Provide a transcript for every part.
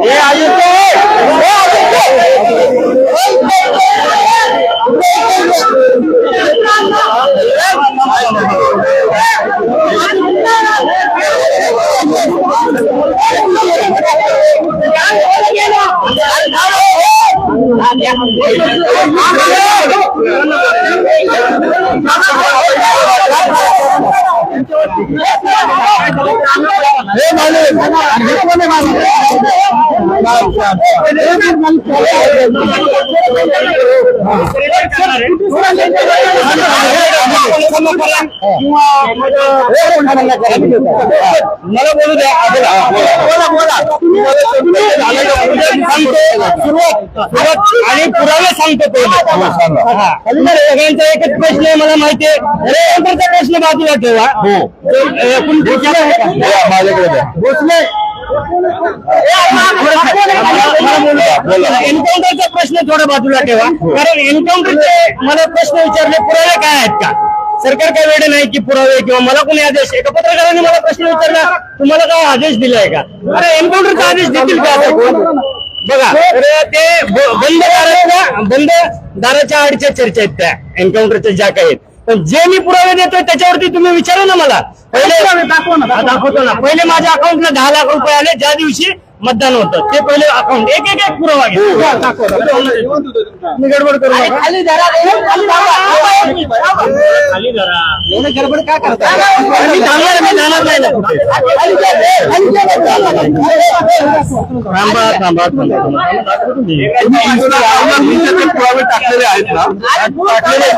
हे आदित्य हे हे मालक हे कोण आहे मला बोलू द्या आणि पुरावे सांगतो तो सगळ्यांचा एकच प्रश्न आहे मला माहिती आहे रेवंतरचा प्रश्न बाजूला ठेवा तो, माझ्याकडे भोसले एन्काउंटरचा प्रश्न थोडा बाजूला ठेवा. कारण एन्काउंटरचे मला प्रश्न विचारले पुरावे काय आहेत का? सरकार काय वेळ नाही की पुरावे किंवा मला कोणी आदेश एका पत्रकाराने मला प्रश्न विचारला तुम्हाला काय आदेश दिलाय का? अरे एन्काउंटरचा आदेश देतील का बघा ते बंद दाराच्या बंद दाराच्या आडच्या चर्चा आहेत त्या एन्काउंटरच्या ज्या काही आहेत. पण जे मी पुरावे देतोय त्याच्यावरती तुम्ही विचारा ना मला. पहिले दाखवतो ना. पहिले माझ्या अकाउंटला दहा लाख रुपये आले ज्या दिवशी मतदान होतं. ते पहिले अकाउंट एक एक एक पुरावा घ्या. मी गडबड करू नका. खाली धरा एवढं गडबड काय करता मी थांबणार मी जाणार नाही. ना कुठे. थांबा थांबा थांबा. पुरावे टाकलेले आहेत ना? टाकलेले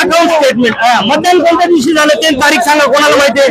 अकाउंट स्टेटमेंट मतदान कोणत्या दिवशी झालं ते तारीख सांगा कोणाला माहिती आहे?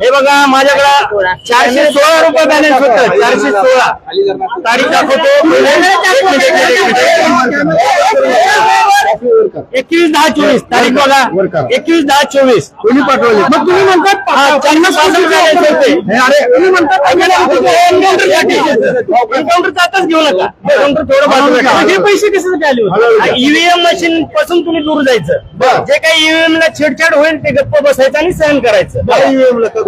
हे बघा माझ्याकडे चारशे सोळा. रुपये बॅलन्स होतं चारशे सोळा. तारीख दाखवतो. एकवीस दहा चोवीस. तारीख बघा. एकवीस दहा चोवीस. तुम्ही पाठवले. मग तुम्ही म्हणतात हा, त्यांना पासष्ट बॅलन्स होते. अरे तुम्ही म्हणतात एन्काउंटरचा आताच घेऊ नका. एन्काउंटर थोडं बाजूला. हे पैसे कशासाठी आले होते? ईव्हीएम मशीन पासून तुम्ही दूर जायचं. जे काही ईव्हीएम ला छेडछाड होईल ते गप्प बसायचं आणि सहन करायचं. आणि माझं-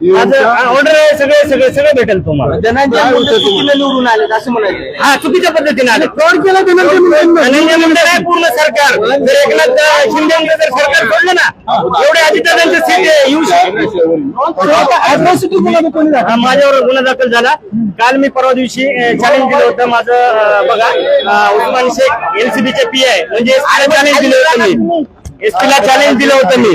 ऑर्डर आहे सगळे सगळे सगळे भेटेल तुम्हाला. धनंजय मुंडे चुकीने निवडून आले असं म्हणायचं. हा चुकीच्या पद्धतीने आले. फ्रॉड केला धनंजय मुंडे काय पूर्ण सरकार. जर एकनाथ शिंदे जर सरकार सोडलं ना एवढे अजितदादांचे सीट येऊ शकतो माझ्यावर गुन्हा दाखल झाला. काल मी परवा दिवशी चॅलेंज दिलं होतं माझं बघा उस्मान शेख एनसीबीचे पी आहे. म्हणजे चॅलेंज दिलं होतं मी. एसपी ला चॅलेंज दिलं होतं मी.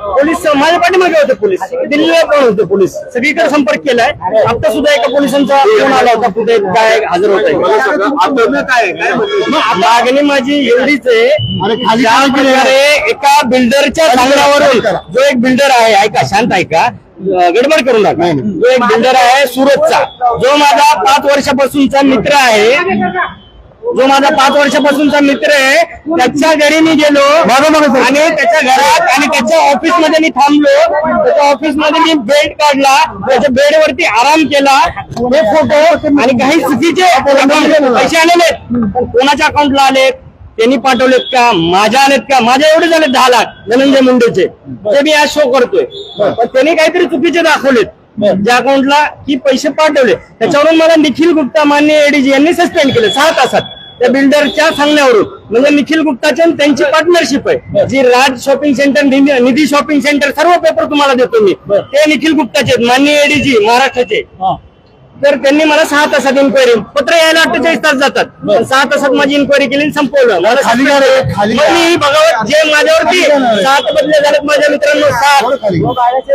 पोलीस माझ्या पाठीमागे होते पोलीस. दिल्लीला पण होते पोलीस. सगळीकडे संपर्क केलाय. आता सुद्धा एका पोलिसांचा फोन आला होता कुठे काय हजर होत? आहे? मागणी माझी एवढीच आहे प्रकारे एका बिल्डरच्या सांगण्यावरून जो एक बिल्डर आहे ऐका शांत ऐका गडबड करू नका जो एक बिल्डर आहे सुरतचा जो माझा पाच वर्षापासूनचा मित्र आहे जो माझा पाच वर्षापासूनचा मित्र आहे त्याच्या घरी मी गेलो. आणि त्याच्या घरात आणि त्याच्या ऑफिसमध्ये मी थांबलो. त्याच्या ऑफिसमध्ये मी बेड काढला. त्याच्या बेडवरती आराम केला. हे फोटो आणि काही चुकीचे पैसे आलेले कोणाच्या अकाउंटला आलेत त्यांनी पाठवलेत का? माझ्या आलेत का? माझ्या एवढे झाले दहा लाख. धनंजय मुंडेचे. ते मी आज शो करतोय. पण त्यांनी काहीतरी चुकीचे दाखवलेत. ज्या अकाउंटला की पैसे पाठवले त्याच्यावरून मला निखिल गुप्ता मान्य एडीजी यांनी सस्पेंड केले सहा तासात. त्या बिल्डरच्या सांगण्यावरून. म्हणजे निखिल गुप्ताची आणि त्यांची पार्टनरशिप आहे. जी Raj shopping centre Nidhi Nidhi shopping centre सर्व पेपर तुम्हाला देतो मी. ते निखिल गुप्ताचे आहेत मान्य एडीजी महाराष्ट्राचे. तर त्यांनी मला सहा तासात इन्क्वायरी पत्र यायला अठ्ठेचाळीस तास जातात. सहा तासात माझी इन्क्वायरी केली आणि संपवलं. मला खाली जा माझ्यावरती सात बदल्या झालेत माझ्या मित्रांनो सात.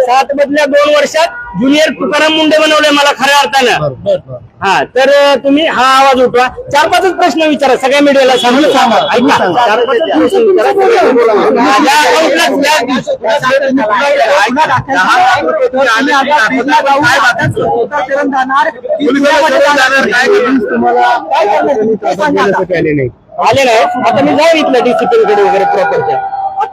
सात बदल्या दोन वर्षात ज्युनियर तुकाराम मुंडे बनवले मला खऱ्या अर्थानं. हा तर तुम्ही हा आवाज उठवा. चार पाचच प्रश्न विचारा सगळ्या मीडियाला सांगून सांगा. ऐका. चार प्रश्न विचारा account ला आले नाही. आता मी जाऊ इथलं डीसीपी कडे वगैरे प्रॉपरच्या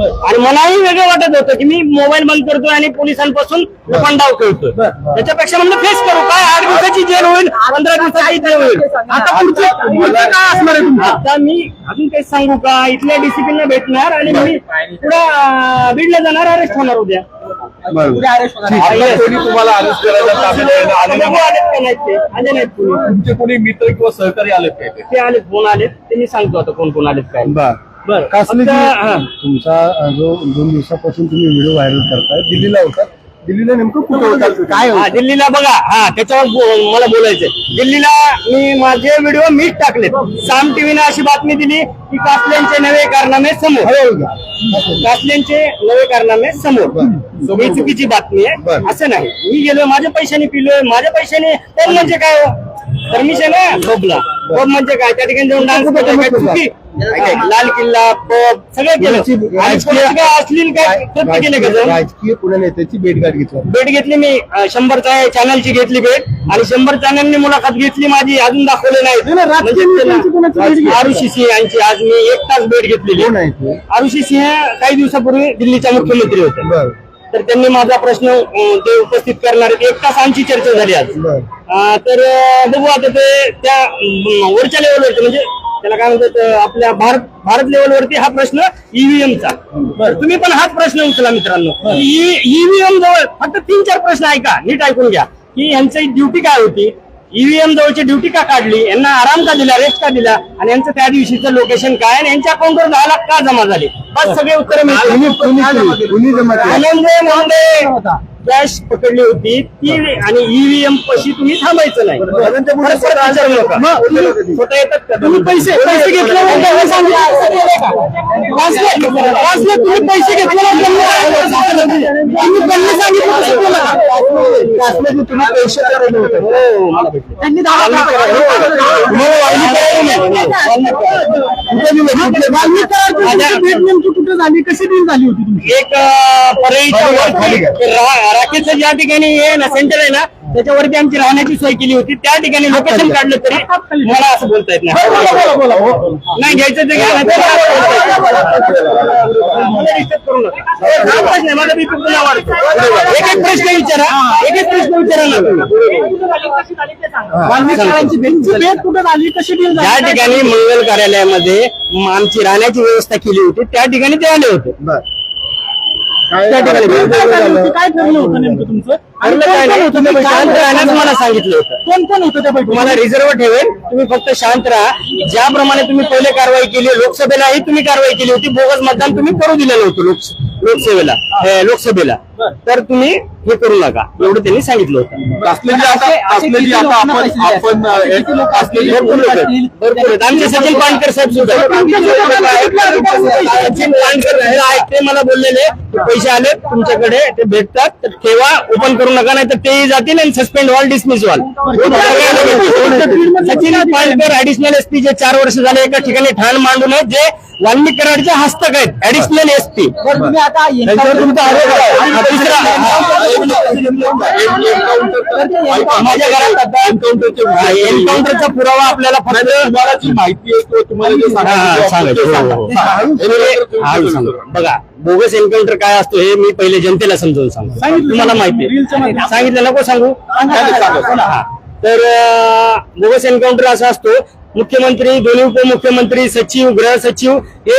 आणि मलाही वेगळं वाटत होतं की मी मोबाईल बंद करतोय आणि पोलिसांपासून लपंडाव खेळतोय. त्याच्यापेक्षा म्हणलं फेस करू. काय आठ दिवसाची जेल होईल? पंधरा दिवसाची जेल होईल? आता पुढचे काय असणार आहे? आता मी अजून काही सांगू का? इथल्या डिसिप्लिनला भेटणार आणि मी पुढे बीडला जाणार अरेस्ट होणार उद्या. तुम्हाला अरेस्ट करायला आलेत कोणी. तुमचे कोणी मित्र किंवा सहकारी आले काय ते आलेत. कोण आलेत? ते मी सांगतो आता कोण कोण आलेत काय. बरं. कासले फक्त. तुमचा जो दोन दिवसापासून तुम्ही व्हिडिओ व्हायरल करताय दिल्लीला होता. दिल्लीला नेमकं कुठे होता? काय हा होतं दिल्लीला बघा. हा त्याच्यावर बो- मला बोलायचंय. दिल्लीला मी माझे व्हिडिओ मीच टाकलेत. साम टीव्हीने अशी बातमी दिली की कासल्यांचे नवे कारनामे समोर. हळूहळू घ्या. कासल्यांचे नवे कारनामे समोर. ही चुकीची बातमी आहे. बरं. असं नाही. मी गेलो माझ्या पैशाने पिलोय. माझ्या पैशाने पण म्हणजे काय परमिशन आहे पबला पब म्हणजे काय? त्या ठिकाणी जाऊन डान्स करतोय काय चुकी? काय, लाल किल्ला पब सगळं केलं. राजकीय- आणि कोणाचं काय अश्लील काय कृत्य केलं का राजकीय जाऊन? राजकीय पुणे नेत्याची भेटगाठ घेतली. भेट घेतली मी अं, शंभरच्या चॅनलची घेतली भेट. आणि शंभर चॅनलने मुलाखत घेतली माझी अजून दाखवले नाही, नाही, राजकीय नेत्यांची कोणाची भेट नाही घेतली? आरुषी सिंह यांची आज मी एक तास भेट घेतलेली. कोण आहे ते? आरुषी सिंह काही दिवसापूर्वी दिल्लीच्या मुख्यमंत्री होते. बर. तर त्यांनी माझा प्रश्न अं, ते उपस्थित करणार आहेत. एक तास आमची चर्चा झाली आज. बर. अं, तर अं, बघू आता ते त्या अं, वरच्या लेवलवरती म्हणजे त्याला काय म्हणतात आपल्या भारत भारत लेवलवरती हा प्रश्न ईव्हीएमचा तुम्ही पण हाच प्रश्न उचला मित्रांनो. ईव्हीएम जवळ फक्त तीन चार प्रश्न ऐका नीट ऐकून घ्या. की यांची ड्युटी काय होती? ईव्हीएम जवळची ड्युटी का काढली? यांना आराम का दिला? रेस्ट का दिला? आणि यांचं त्या दिवशीचं लोकेशन काय? आणि यांच्या अकाउंटवर दहा लाख का जमा झाले? बस सगळे उत्तर कुणी कॅश पकडली होती ती आणि ईव्हीएम पशी तुम्ही थांबायचं नाही. स्वतः येतात का? तुम्ही पैसे पैसे घेतले हे तुम्ही पैसे घेतले तुम्ही पैसे हो, हो, नेमकी कुठे झाली? कशी डील झाली होती एक राकेशचं ज्या ठिकाणी हे ना सेंटर आहे ना त्याच्यावरती आमची राहण्याची सोय केली होती. त्या ठिकाणी लोकेशन काढलं तरी मला असं बोलता येत नाही. नाही घ्यायचं ते घ्या नाही मला. हा पुन्हा वाढतो. एक एक प्रश्न विचारा. एक एक प्रश्न विचारा ना. तुम्ही. ज्या ठिकाणी मंगल कार्यालयामध्ये आमची राहण्याची व्यवस्था केली होती त्या ठिकाणी ते आले होते. त्या ठिकाणी काय ठरलं होतं नेमकं तुमचं? ठरलं काय नाही? तुम्ही शांत राहण्यास मला सांगितलं होतं. कोण कोण होतं त्या तुम्हाला रिझर्व ठेवेल तुम्ही फक्त शांत राहा. ज्याप्रमाणे तुम्ही पहिले कारवाई केली लोकसभेलाही तुम्ही कारवाई केली होती. बोगस मतदान तुम्ही करू दिलेलं होतं लोकस- लोकसेवेला हे, लोकसभेला. तर तुम्ही हे करू नका. एवढं त्यांनी सांगितलं होतं. आमचे सचिन पानकर साहेब सुद्धा. सचिन पानकर हे आहेत. ते मला बोललेले. की पैसे आले तुमच्याकडे ते भेटतात. तर ठेवा ओपन करू नका नाही तर तेही जातील आणि सस्पेंड व्हाल डिसमिस व्हाल सचिन पानकर ऍडिशनल एसपी जे चार वर्ष झाले एका ठिकाणी ठाण मांडून आहेत जे वाल्मिक कराडचे हस्तक आहेत ऍडिशनल एसपी तुम्ही आता हा, माझ्या घरात एन्काउंटरचा पुरावा आपल्याला फक्त तुम्हाला जी माहिती आहे तुम्हाला जे हा, हा, सांगायचं. हो, हो, हो. हा. बघा बोगस एन्काउंटर काय असतो हे मी पहिले जनतेला समजावून सांगतो तुम्हाला माहिती. सांगितलं नको सांगू हा. तर बोगस एन्काउंटर असा असतो मुख्यमंत्री दोन्ही उपमुख्यमंत्री सचिव गृह सचिव हे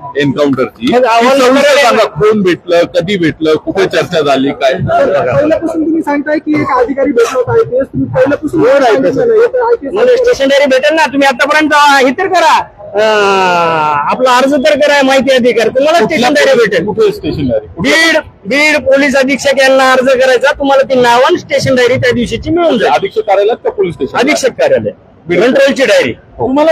एन्काउंटरची. सांगा कोण भेटलं कधी भेटलं कुठे चर्चा झाली काय पहिल्यापासून तुम्ही सांगताय की एक अधिकारी भेटला होता आयपीएस तुम्ही पहिल्यापासून सांगितलं नाही. हे तर IPS मला स्टेशनरी भेटेल ना तुम्ही आतापर्यंत हे तर करा. अं, आपला अर्ज तर करा माहिती अधिकार. तुम्हाला स्टेशनरी भेटेल. कुठे स्टेशनरी? बीड बीड पोलीस अधीक्षक यांना अर्ज करायचा तुम्हाला ती नावान स्टेशन डायरी त्या दिवशीची मिळून जाईल. अधीक्षक कार्यालयात का पोलीस स्टेशन अधीक्षक कार्यालय. कंट्रोलची डायरी तुम्हाला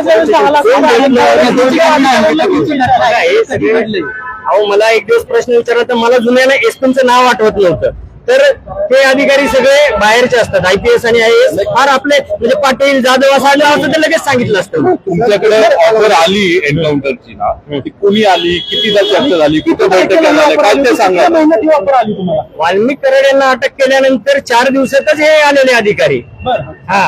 हे सगळे- अहो मला एक दिवस प्रश्न विचारला तर मला जुन्याला एसपीचं नाव आठवत नव्हतं. तर ते अधिकारी सगळे बाहेरचे असतात. आयपीएस आणि आय एस फार आपले म्हणजे पाटील जाधव असं आलं असतं तर लगेच सांगितलं असतं. तुमच्याकडे ऑफर आली एन्काउंटरची ना ती कोणी आली? कितीदा चर्चा झाली? कुठे बैठक काय ते सांगा. किती महिन्यात ऑफर आली तुम्हाला? वाल्मिक कराड यांना अटक केल्यानंतर चार दिवसातच हे आलेले अधिकारी. हा.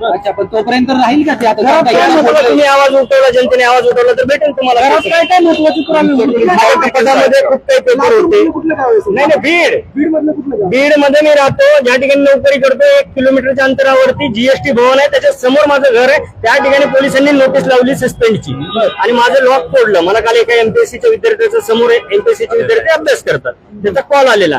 अच्छा पण तोपर्यंत राहील का ते आता? घरात काय? तुम्ही आवाज उठवला जनतेने आवाज उठवला तर भेटेल तुम्हाला. घरात काय काय महत्वाची होती? खूप काही पेपर होते. कुठलं गाव आहे नाही नाही बीड. बीड मधलं कुठलं गाव? बीडमध्ये मी राहतो. ज्या ठिकाणी नोकरी करतो एक किलोमीटरच्या अंतरावरती जीएसटी भवन आहे. त्याच्यासमोर माझं घर आहे. त्या ठिकाणी पोलिसांनी नोटीस लावली सस्पेंडची आणि माझं लॉक तोडलं मला काल एका एमपीएससीच्या विद्यार्थ्याच्या समोर एमपीएससीचे विद्यार्थी अभ्यास करतात. त्याचा कॉल आलेला.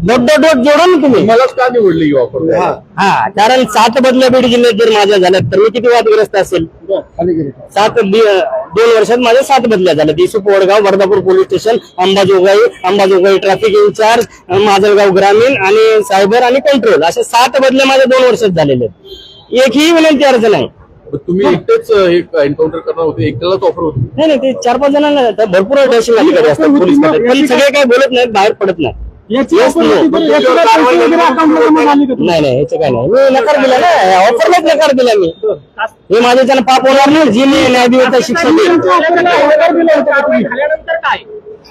डोट डोट डोट जोडा ना तुम्ही. मलाच का निवडली ही ऑफर हा. कारण सात बदल्या बीड जिल्ह्यात जर माझ्या झाल्या तर मी किती वादग्रस्त असेल? सात दोन वर्षात माझ्या सात बदल्या झाल्या दिसू Vadgaon Vardhapur police station Ambajogai Ambajogai traffic in-charge Majalgaon ग्रामीण आणि सायबर आणि कंट्रोल अशा सात बदल्या माझ्या दोन वर्षात झालेले आहेत. एकही विनंती अर्ज नाही. तुम्ही एकटेच अं, हे एन्काउंटर करणार होते. एकट्यालाच ऑफर होती. नाही नाही ते चार पाच जणांना आता भरपूर अधिकारी असतात पोलीसमध्ये. पण सगळे काही बोलत नाहीत बाहेर पडत नाही याची Yes, offer no. होती, बरं, याची पैसे वगैरे account ला जमा झाले का नाही नाही याचं काय नाही. मी नकार दिला ना. ऑफरलाच नकार दिला मी. हे माझ्याच्यानं पाप होणार नाही. जी मी न्यायदेवता शिक्षा देईल. तुमच्या offer ला नकार दिला होता का तुम्ही?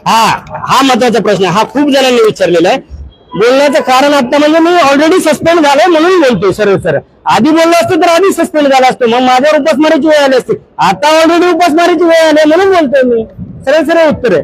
हा हा महत्त्वाचा प्रश्न आहे. हा खूप जणांनी विचारलेला आहे. बोलण्याचं कारण आता म्हणजे मी ऑलरेडी सस्पेंड झालोय म्हणून बोलतोय सरळ सरळ. आधी बोललो असतो तर आधी सस्पेंड झाला असतो. मग माझ्यावर उपासमारीची वेळ आली असते. आता ऑलरेडी उपासमारीची वेळ आली आहे म्हणून बोलतोय मी. सरळ सरळ उत्तर आहे.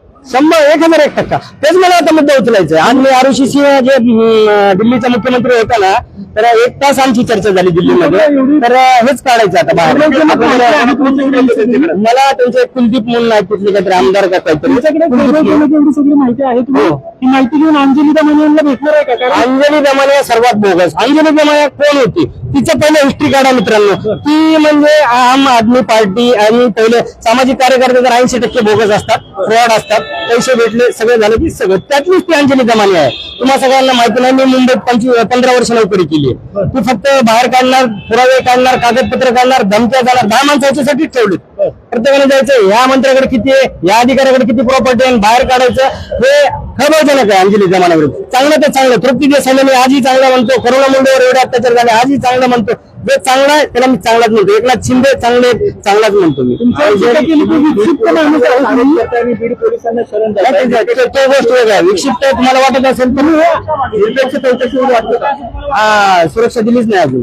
शंभर एक हजार एक टक्का. तेच मला आता मुद्दा उचलायचा आहे. आज मी आरुषी सिंह जे अं, दिल्लीचा मुख्यमंत्री होता ना तर एक तास आमची चर्चा झाली दिल्लीमध्ये. तर अं, हेच काढायचं आता बाहेर. मला त्यांचे कुलदीप म्हणून आहेत तिथले काहीतरी आमदार का काहीतरी. कुलदीप. एवढी सगळी माहिती आहे तुम्ही हो. ती माहिती घेऊन अंजली दमानी यांना भेटणार आहे का? कारण अंजली दमाने सर्वात बोगस. अंजली दमाने कोण होती? तिचं पहिलं हिस्ट्री काढा मित्रांनो. ती म्हणजे आम आदमी पार्टी आणि पहिले सामाजिक कार्यकर्ते तर ऐंशी टक्के बोगस असतात फ्रॉड असतात. पैसे भेटले सगळं झालं की सगळं. त्यातलीच ती अंजली दमाने आहे. तुम्हाला सगळ्यांना माहिती नाही मी मुंबईत पंचवीस पंधरा वर्ष नोकरी केली तू ती फक्त बाहेर काढणार पुरावे काढणार कागदपत्र काढणार धमक्या जाणार दहा माणसं याच्यासाठीच ठेवली प्रत्येकाने जायचं या मंत्र्याकडे किती आहे? या अधिकाऱ्याकडे किती प्रॉपर्टी आहे? आणि बाहेर काढायचं? हे खबरजनक आहे अंजली जमानाविरुद्ध चांगलं तर चांगलं. तृप्ती देसाईला मी आजही चांगला म्हणतो. करोना मुंडेवर एवढे अत्याचार झाले आजही चांगलं म्हणतो. जे चांगला आहे त्याला मी चांगलाच म्हणतो. एकनाथ शिंदे चांगले चांगलाच म्हणतो मी. ते- गोष्ट वेगळी. विक्षिप्त तुम्हाला वाटत असेल तर वाटतं? हा सुरक्षा दिलीच नाही अजून.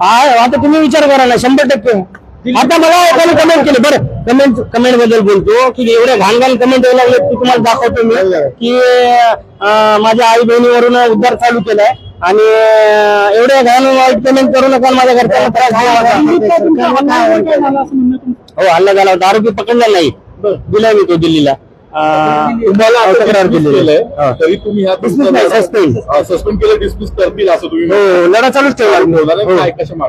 हा आता तुम्ही विचार करा ना शंभर टक्के. आता मला एकाने कमेंट केली. बरं कमेंट कमेंटबद्दल बोलतो की एवढ्या घाण घाण कमेंट यायला लागले की तुम्हाला दाखवतो मी की माझ्या आई बहिणीवरून उद्धार चालू केलाय आणि एवढ्या घाण वाईट कमेंट करू नका माझ्या घरच्यांना त्रास? हो हल्ला झाला होता. आरोपी पकडला नाही. दिलाय मी तो दिल्लीला. तरी तुम्ही. सस्पेंड केलं डिस्मिस करतील असं तुम्ही हो लढा चालूच. ठेवणार. हो. काय कशा आ,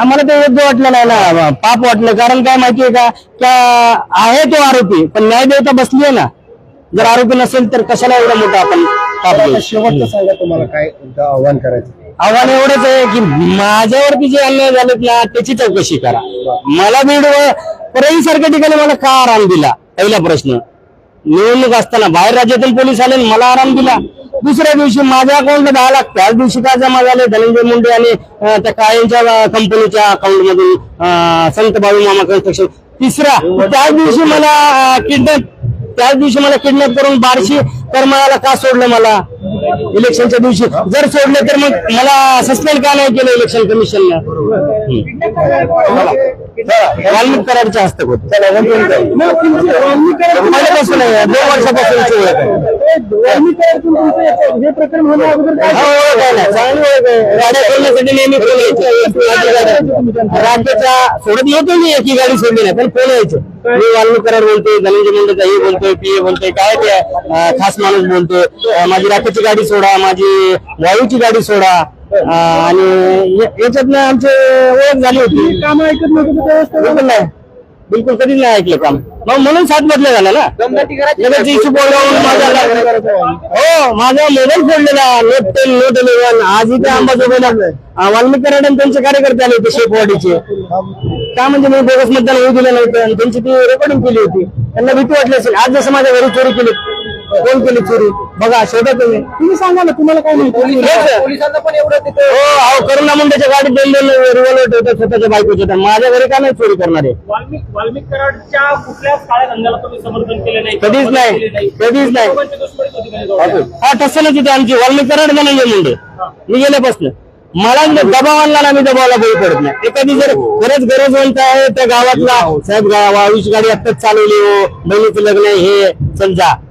आम्हाला ते योग्य वाटलं नाही ना. पाप वाटलं. कारण काय माहितीये का? त्या आहे तो आरोपी पण न्याय देवता बसली आहे ना. जर आरोपी नसेल तर कशाला एवढा मोठा आपण पाप देऊ? शेवटचं सांगा तुम्हाला काय आव्हान करायचं. आव्हान एवढंच आहे की माझ्यावरती जे अन्याय झालेत ना त्याची चौकशी करा. मला बीड परळी सारख्या ठिकाणी मला का आराम दिला? पहिला प्रश्न. निवडणूक असताना बाहेर राज्यातून पोलीस आले मला आराम दिला. दुसऱ्या दिवशी माझ्या अकाउंटला दहा लाख. त्याच दिवशी काय जमा झाले? धनंजय मुंडे आणि त्या कायमच्या कंपनीच्या अकाउंट मधून संत बाबू मामा कन्स्ट्रक्शन तिसरा त्याच दिवशी मला किडनॅप त्याच दिवशी मला किडनॅप करून बारशी मला का सोडलं मला? इलेक्शनच्या दिवशी जर सोडलं तर मग मला सस्पेंड का नाही केलं इलेक्शन कमिशनला वाल्मिक कराडच्या हस्तक होत पहिल्यापासून आहे, दोन वर्षापासूनची ओळख आहे. प्रकरण चांगली ओळख आहे. गाड्या सोडण्यासाठी नेहमी फोन यायचं. राज्याच्या सोडत येतो मी एकी गाडी सोडली नाही पण फोन यायचं. मी वाल्मिक कराड बोलतोय धनंजय मुंडे हे बोलतोय पीए बोलतोय काय ते खास माणूस बोलतोय. माझी राखेची गाडी सोडा माझी वायूची गाडी सोडा आणि या- याच्यातनं आमची ओळख झाली होती. काम ऐकत नव्हतं बिलकुल नाही. बिलकुल कधीच नाही ऐकलं काम. मग म्हणून सात बदल्या झाला ना? लगेच इश्यू बोलवून माझा हो माझा मोबाईल फोडलेला. नोट टेन नोट इलेव्हन आज इथे अंबाजोगाईला अं, वाल्मिक कराड आणि त्यांचे कार्यकर्ते आले होते शेपवाडीचे. का म्हणजे मी बोगस मतदान होऊ दिलं नव्हतं आणि त्यांची ती रेकॉर्डिंग केली होती. त्यांना भीती वाटली असेल. आज जसं माझ्या घरी चोरी केली. कोण केली चोरी बघा शोधा तुम्ही तुम्ही सांगा ना तुम्हाला काय माहिती. पोलिसांना पण एवढं तिथं हो अहो करुणा मुंडेच्या गाडीत दोन दोन रिव्हॉल्वर ठेवतात स्वतःच्या बायकोच्या तर माझ्या घरी का नाही चोरी करणारे वाल्मिक वाल्मिक कराडच्या कुठल्याच काळ्या धंद्याला तुम्ही समर्थन केले नाही कधीच मदत नाही. केली नाही. कधीच नाही. दोघांची दुश्मनीच होती काही जवळ. हा ठसनच तिथे आमची वाल्मिक कराड धनंजय मुंडे मी गेल्यापासून मला दबाव आणला ना मी दबावाला बळी पडत नाही एखादी जर खरंच गरज म्हणत आहे त्या गावातला साहेब गा- वाळूची गाडी आत्ताच चालवली हो बहिणीचं लग्न आहे, हे समजा